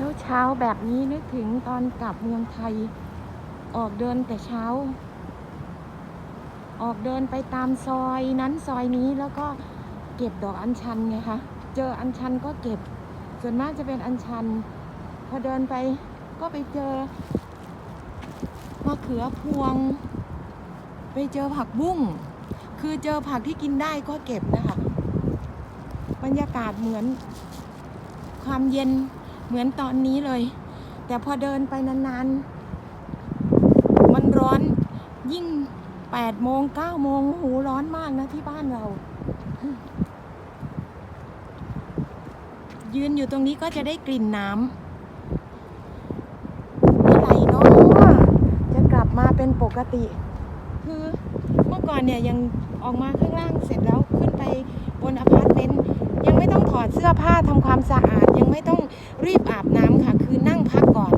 เช้าเช้าๆแบบนี้นึกถึงตอนกลับเมืองไทย ออกเดินแต่เช้า ออกเดินไปตามซอยนั้นซอยนี้แล้วก็เก็บดอกอัญชันไงคะเจออัญชันก็เก็บ ส่วนมากจะเป็นอัญชัน พอเดินไปก็ไปเจอมะเขือพวง ไปเจอผักบุ้งคือเจอผักที่กินได้ก็เก็บนะคะบรรยากาศเหมือนความเย็น เหมือนตอนนี้เลย แต่พอเดินไปนานๆ มันร้อนยิ่ง8โมง9โมงโอ้โหูร้อนมากนะที่บ้านเรา ยืนอยู่ตรงนี้ก็จะได้กลิ่นน้ำเมื่อไหร่เนาะจะกลับมาเป็นปกติ คือเมื่อก่อนเนี่ยยังออกมาข้างล่างเสร็จแล้วขึ้นไปบนอพาร์ตเมนต์ ไม่ต้องถอดเสื้อผ้าทำความสะอาด ยังไม่ต้องรีบอาบน้ำค่ะ คือนั่งพักก่อน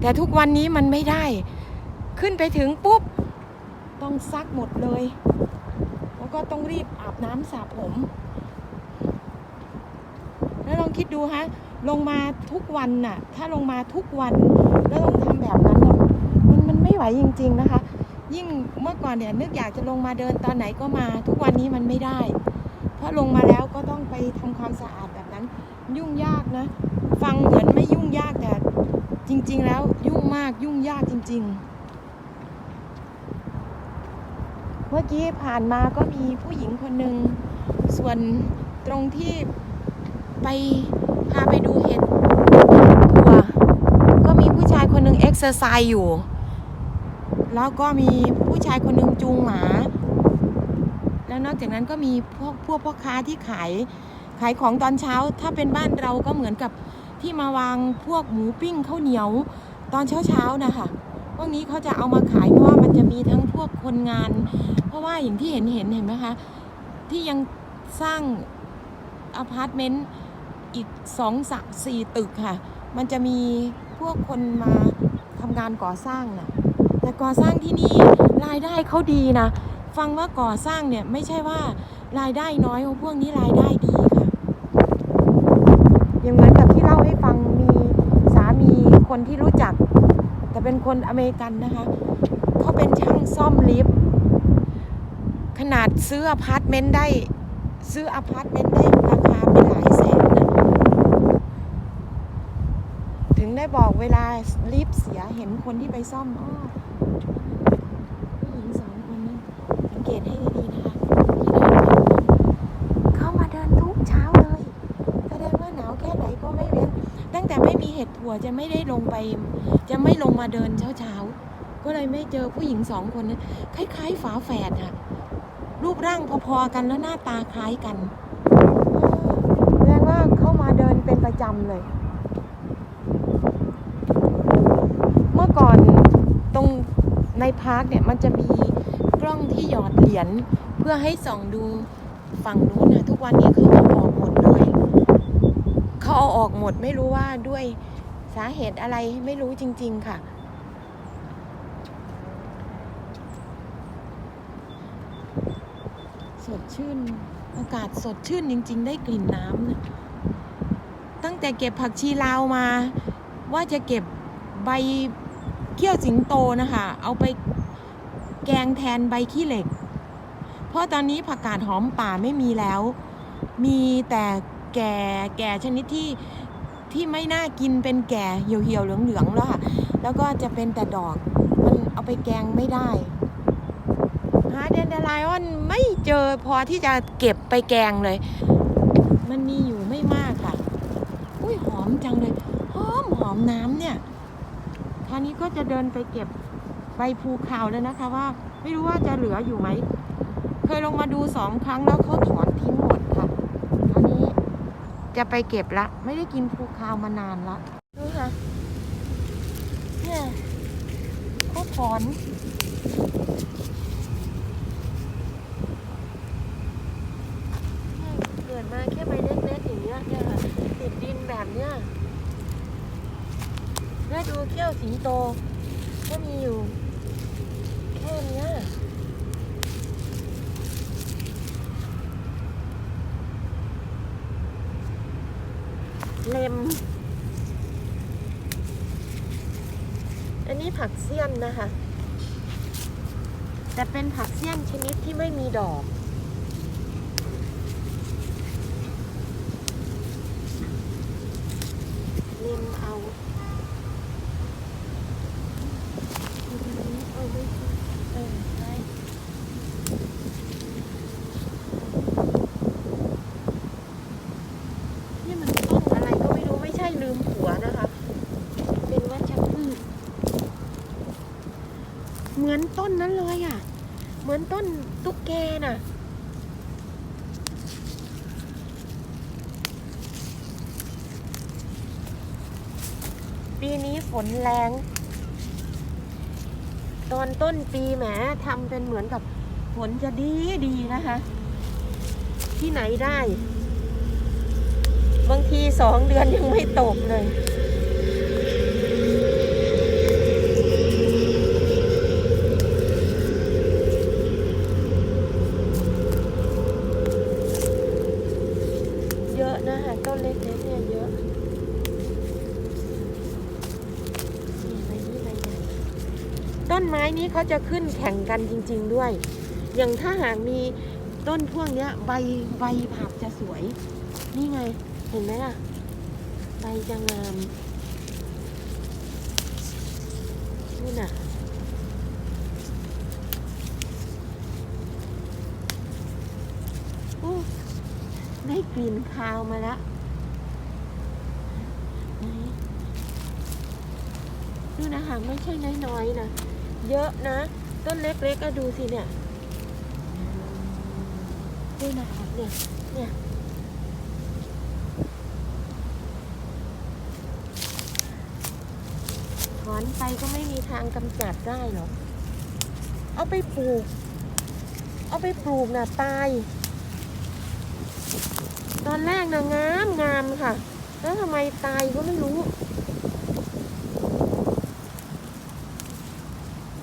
แต่ทุกวันนี้มันไม่ได้ ขึ้นไปถึงปุ๊บ ต้องซักหมดเลย แล้วก็ต้องรีบอาบน้ำสระผม แล้วลองคิดดูฮะลงมาทุกวันน่ะ ถ้าลงมาทุกวันแล้วต้องทำแบบนั้นน่ะมันมันไม่ไหวจริง ๆนะคะ ยิ่งเมื่อก่อนเนี่ยนึกอยากจะลงมาเดินตอนไหนก็มา ทุกวันนี้มันไม่ได้ เพราะลงมาแล้วก็ต้องไปทำความสะอาดแบบนั้น ยุ่งยากนะ ฟังเหมือนไม่ยุ่งยากแต่จริง ๆ แล้วยุ่งมากยุ่งยากจริง ๆ เมื่อกี้ผ่านมาก็มีผู้หญิงคนหนึ่งส่วนตรงที่ไปพาไปดูเห็ดตัวก็มีผู้ชายคนหนึ่งเอ็กซ์เซอร์ไซส์อยู่ แล้วก็มีผู้ชายคนหนึ่งจูงหมา แล้วนอกจากนั้นก็มีพวกพวกพ่อค้าที่ขายขายของตอนเช้า ถ้าเป็นบ้านเราก็เหมือนกับที่มาวางพวกหมูปิ้งข้าวเหนียวตอนเช้าเช้าๆนะคะพวกนี้เขาจะเอามาขายเพราะว่ามันจะมีทั้งพวกคนงาน เพราะว่าอย่างที่เห็นเห็นเห็นไหมคะที่ยังสร้างอพาร์ตเมนต์อีกสองสสี่ตึกค่ะ มันจะมีพวกคนมาทำงานก่อสร้างนะแต่ก่อสร้างที่นี่รายได้เขาดีนะ ฟังว่าก่อสร้างเนี่ยไม่ใช่ว่ารายได้น้อยเพราะพวกนี้รายได้ดีค่ะอย่างเหมือนกับที่เล่าให้ฟังมีสามีคนที่รู้จัก แต่เป็นคนอเมริกันนะคะเขาเป็นช่างซ่อมลิฟต์ขนาดซื้ออพาร์ตเมนต์ได้ ซื้ออพาร์ตเมนต์ได้ราคาเป็นหลายแสนนะถึงได้บอกเวลาลิฟต์เสียเห็นคนที่ไปซ่อมอ้อผู้หญิงสองคนนี้ เกตให้ดีๆนะคะเขามาเดินทุกเช้าเลยแสดงว่าหนาวแค่ไหนก็ไม่เว้น ตั้งแต่ไม่มีเห็ดถั่วจะไม่ได้ลงไป จะไม่ลงมาเดินเช้าๆ ก็เลยไม่เจอผู้หญิงสองคนนั้นคล้ายๆฝาแฝดค่ะรูปร่างพอๆกันแล้วหน้าตาคล้ายกันแสดงว่าเข้ามาเดินเป็นประจำเลย เมื่อก่อนตรงในพาร์คเนี่ยมันจะมี ล้องที่หยอดเหรียญเพื่อให้ส่องดูฝั่งนู้นนะทุกวันนี้เขาเอาออกหมดเลยเขาเอาออกหมดไม่รู้ว่าด้วยสาเหตุอะไรไม่รู้จริง ๆ ค่ะ สดชื่นอากาศสดชื่นจริง ๆ ได้กลิ่นน้ำนะตั้งแต่เก็บผักชีลาวมา ว่าจะเก็บใบเขี้ยวสิงโตนะคะ เอาไป แกงแทนใบขี้เหล็ก เพราะตอนนี้ผักกาดหอมป่าไม่มีแล้ว มีแต่แก่แก่ชนิดที่ที่ไม่น่ากินเป็นแก่เหี่ยวเหี่ยวๆเหลืองเหลืองๆแล้วค่ะ แล้วก็จะเป็นแต่ดอก มันเอาไปแกงไม่ได้ หาเดนเดลไลออนไม่เจอพอที่จะเก็บไปแกงเลย มันมีอยู่ไม่มากค่ะ อุ้ยหอมจังเลย หอมหอมน้ำเนี่ยคราวนี้ก็จะเดินไปเก็บ ใบภูขาวแล้วนะคะว่า ไม่รู้ว่าจะเหลืออยู่ไหม เคยลงมาดูสองครั้งแล้วเขาถอนทิ้งหมดค่ะคราวนี้จะไปเก็บละ ไม่ได้กินภูขาวมานานละดูค่ะเนี่ยเขาถอนเกิดมาแค่ใบเล็กๆอย่างเงี้ยเนี่ยค่ะติดดินแบบเนี้ยแล้วดูเขี้ยวสิงโตก็มีอยู่ แค่เนี้ยเล็ม อันนี้ผักเสี้ยนนะคะ แต่เป็นผักเสี้ยนชนิดที่ไม่มีดอกเล็มเอาเออไม่ใช่เออใช่นี่มันต้นอะไรก็ไม่รู้ไม่ใช่ลืมผัวนะคะ เป็นวัชพืช เหมือน ต้นนั้นเลยอะ เหมือนต้นตุ๊กแกน่ะ ปีนี้ฝนแรง ตอนต้นปีแหมทำเป็นเหมือนกับฝนจะดีดีนะคะ ที่ไหนได้ บางทีสองเดือนยังไม่ตกเลย เยอะนะคะต้นเล็กๆเนี่ยเยอะ นี่ใบนี้ใบใหญ่ ต้นไม้นี้เขาจะขึ้นแข่งกันจริง ๆด้วย อย่างถ้าหากมีต้นพวกเนี้ย ใบใบผักจะสวย นี่ไง เห็นไหมล่ะ ใบจะงามนี่น่ะโอ้ได้กลิ่นคาวมาแล้วนดูนะคะไม่ใช่น้อยๆนะ เยอะนะ ต้นเล็กๆก็ดูสิเนี่ยดูนะคะเนี่ยเนี่ยถอนไปก็ไม่มีทางกำจัดได้หรอกเอาไปปลูก เอาไปปลูกน่ะตาย ตอนแรกนะงามงามค่ะ แล้วทำไมตายก็ไม่รู้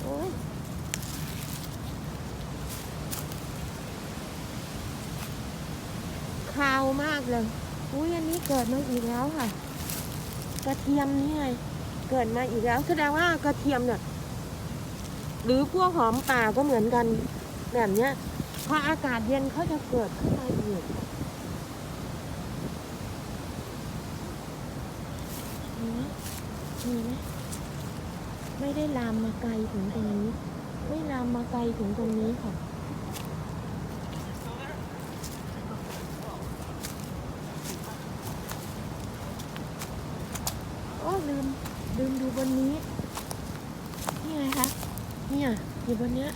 โอ๊ยคาว มากเลย อุ้ยอันนี้เกิดมาอีกแล้วค่ะ กระเทียมนี่ไงเกิดมาอีกแล้วแสดงว่ากระเทียมเนี่ยหรือพวกหอมป่าก็เหมือนกันแบบเนี้ยพออากาศเย็นเขาจะเกิดขึ้นมาอีกค่ะมีไหมมีไหมไม่ได้ลามมาไกลถึงตรงนี้ ไม่ลามมาไกลถึงตรงนี้ค่ะ โอ้ลืม ลืมดูบนนี้ นี่ไงคะ เนี่ย อยู่บนเนี้ย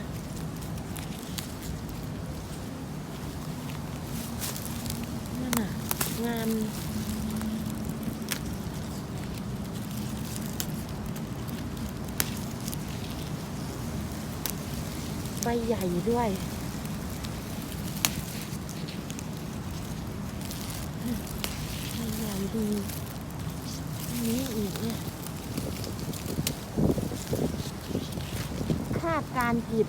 นั่นน่ะ งามใบใหญ่ด้วยใบใหญ่ดีนนี้อีกเนี่ย คาดการผิด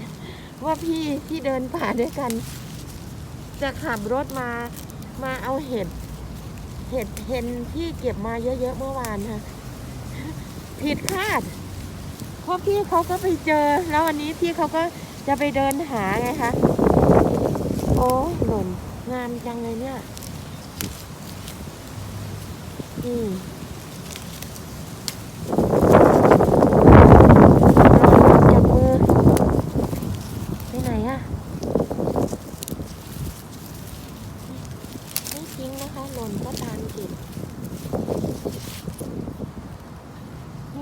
ว่าพี่ที่เดินป่าด้วยกัน จะขับรถมามาเอาเห็ด เห็ดเห็นที่เก็บมาเยอะๆเมื่อวานค่ะผิดคาดเพราะพี่เขาก็ไปเจอ แล้ววันนี้พี่เขาก็จะไปเดินหาไงคะ โอ้หล่นงามจังเลยเนี่ย อืมจับมือ ไปไหนอะไม่ทิ้งนะคะ หล่นก็ตามเก็บ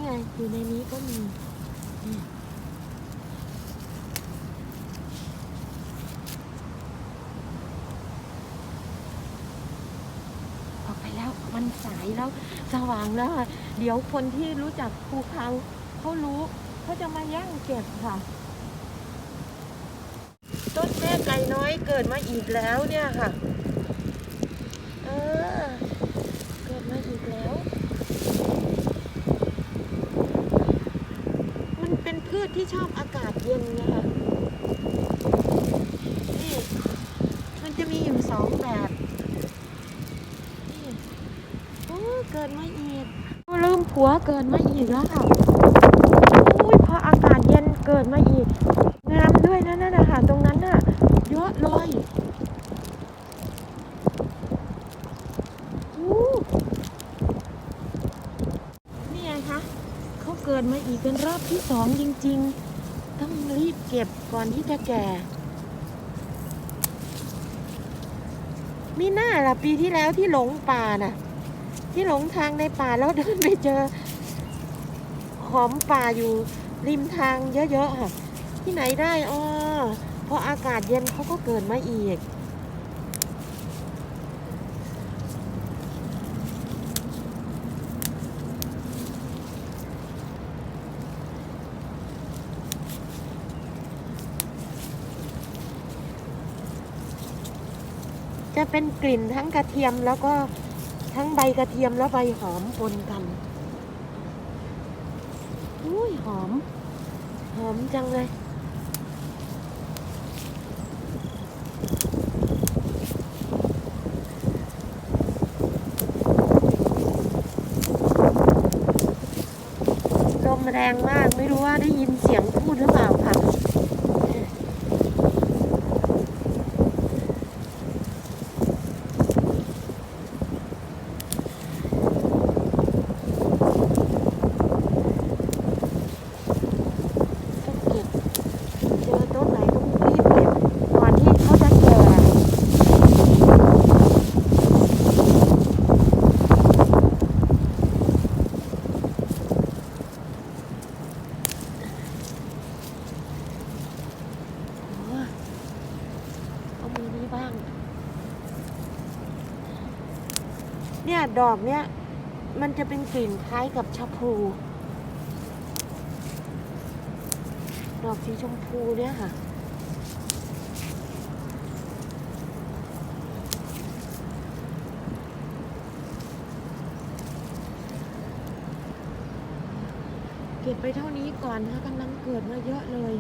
นี่ไงอยู่ในนี้ก็มีออกไปแล้วมันสายแล้ว สว่างแล้วอะเดี๋ยวคนที่รู้จักภูเขาเขารู้เขาจะมาแย่งเก็บค่ะ ต้นแม่ไก่น้อยเกิดมาอีกแล้วเนี่ยค่ะ เออ เกิดมาอีกแล้ว มันเป็นพื ชที่ชอบอากาศเย็นนะคะนี่มันจะมีอยู่สองแบบนี่โอ้เกิดมาอีกลืมผัวเกิดมาอีกแล้วค่ะโอ้ เกิดมาอีก งามด้วยนะนั่นนะคะตรงนั้นน่ะ เยอะเลยอู้นี่ไงคะเขาเกิดมาอีกเป็นรอบ ที่สองจริง ๆ ต้องรีบเก็บก่อนที่จะแก่ มีหน้าละปีที่แล้วที่หลงป่าน่ะ ที่หลงทางในป่าแล้วเดินไปเจอ หอมป่าอยู่ริมทางเยอะๆค่ะ ที่ไหนได้อ๋อพออากาศเย็นเขาก็เกิดมาอีก จะเป็นกลิ่นทั้งกระเทียมแล้วก็ทั้งใบกระเทียมแล้วใบหอมปนกันอุ้ยหอม หอมจังเลย ลมแรงมากไม่รู้ว่าได้ยินเสียงพูดหรือเปล่าค่ะ ต้องเก็บ เจอต้นไหนต้องรีบเก็บก่อนที่เขาจะแก่ โอ้ยเอามือนี้บ้าง เนี่ย ดอกเนี่ยมันจะเป็นกลิ่นคล้ายกับชะพลูดอกสีชมพูเนี่ยค่ะ เก็บไปเท่านี้ก่อนนะคะกำลังเกิดมาเยอะเลย